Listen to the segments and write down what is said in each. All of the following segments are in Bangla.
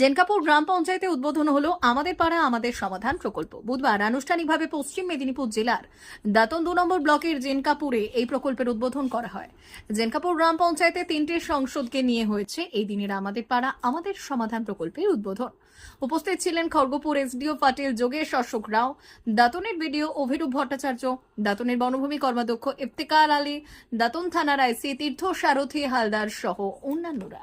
জেনকাপুর গ্রাম পঞ্চায়েতে উদ্বোধন হলো আমাদের পাড়া, আমাদের সমাধান প্রকল্প। বুধবার আনুষ্ঠানিকভাবে পশ্চিম মেদিনীপুর জেলার দাতন দু নম্বর ব্লকের জেনকাপুরে এই প্রকল্পের উদ্বোধন করা হয়। জেনকাপুর গ্রাম পঞ্চায়েতে তিনটি সংসদকে নিয়ে হয়েছে এই দিনের আমাদের পাড়া, আমাদের সমাধান প্রকল্পের উদ্বোধন। উপস্থিত ছিলেন খড়গপুর এসডিও পাটিল যোগেশ, অশোক রাও, দাতনের বিডিও অভিরূপ ভট্টাচার্য, দাতনের বনভূমি কর্মাধ্যক্ষ ইফতেকার আলী, দাতন থানার আইসি তীর্থ সারথী হালদার সহ অন্যান্যরা।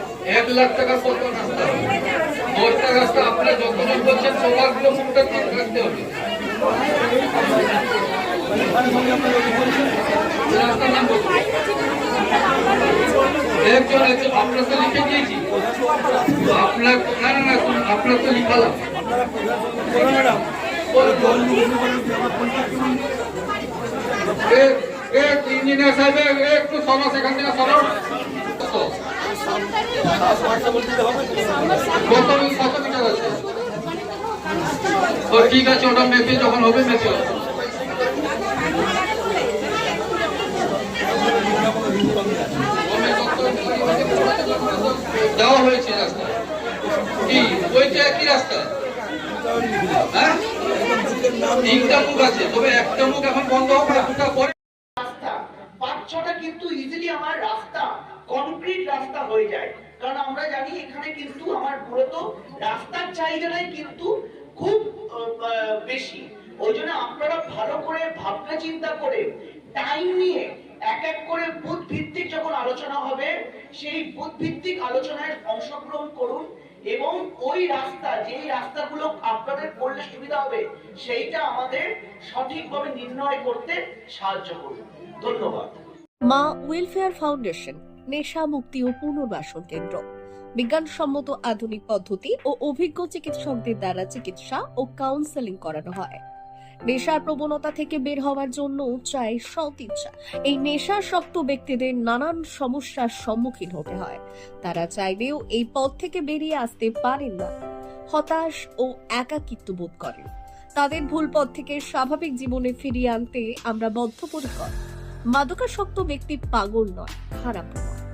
এক লাখ টাকার কত রাস্তা। দশটা রাস্তা আপনারা যতজন বলছেন সবারগুলো মুখটা ঠিক রাখতে হবে। একজন আপনার না আপনার তো একটু সরস এখান থেকে সরস ঠিক আছে ওটা মেপে যখন হবে মেপে। দেওয়া হয়েছে রাস্তা কি ওইটা কি রাস্তা হ্যাঁ তিনটা মুখ আছে তবে একটা মুখ এখন বন্ধ হবে একটা পরে রাস্তা পাঁচ ছটা কিন্তু ইজিলি আমার রাস্তা কনক্রিট রাস্তা হয়ে যায়। কারণ আমরা জানি এখানে কিন্তু আমার মূলত রাস্তার চাহিদাটাই কিন্তু খুব বেশি। ওই জন্য আপনারা ভালো করে ভাবনা চিন্তা করে টাইম নিয়ে এক এক করে বুথ ভিত্তিক যখন আলোচনা হবে, সেই বুথ ভিত্তিক আলোচনায় অংশগ্রহণ করুন এবং ওই রাস্তা, যেই রাস্তাগুলো আপনাদের করলে সুবিধা হবে, সেইটা আমাদের সঠিকভাবে নির্ণয় করতে সাহায্য করুন ধন্যবাদ। মা ওয়েলফেয়ার ফাউন্ডেশন নেশা মুক্তি ও পুনর্বাসন কেন্দ্র। বিজ্ঞানসম্মত আধুনিক পদ্ধতি ও অভিজ্ঞ চিকিৎসকদের দ্বারা চিকিৎসা ও কাউন্সেলিং করানো হয়। নেশার প্রবণতা থেকে বের হওয়ার জন্য চাই সৎ ইচ্ছা এই নেশাসক্ত ব্যক্তিদের নানান সমস্যার সম্মুখীন হতে হয়। তারা চাইলেও এই পথ থেকে বেরিয়ে আসতে পারেন না। হতাশ ও একাকিত্ব বোধ করেন। তাদের ভুল পথ থেকে স্বাভাবিক জীবনে ফিরিয়ে আনতে আমরা বদ্ধপরিকর। মাদকাসক্ত ব্যক্তি পাগল নয়, খারাপ নয়।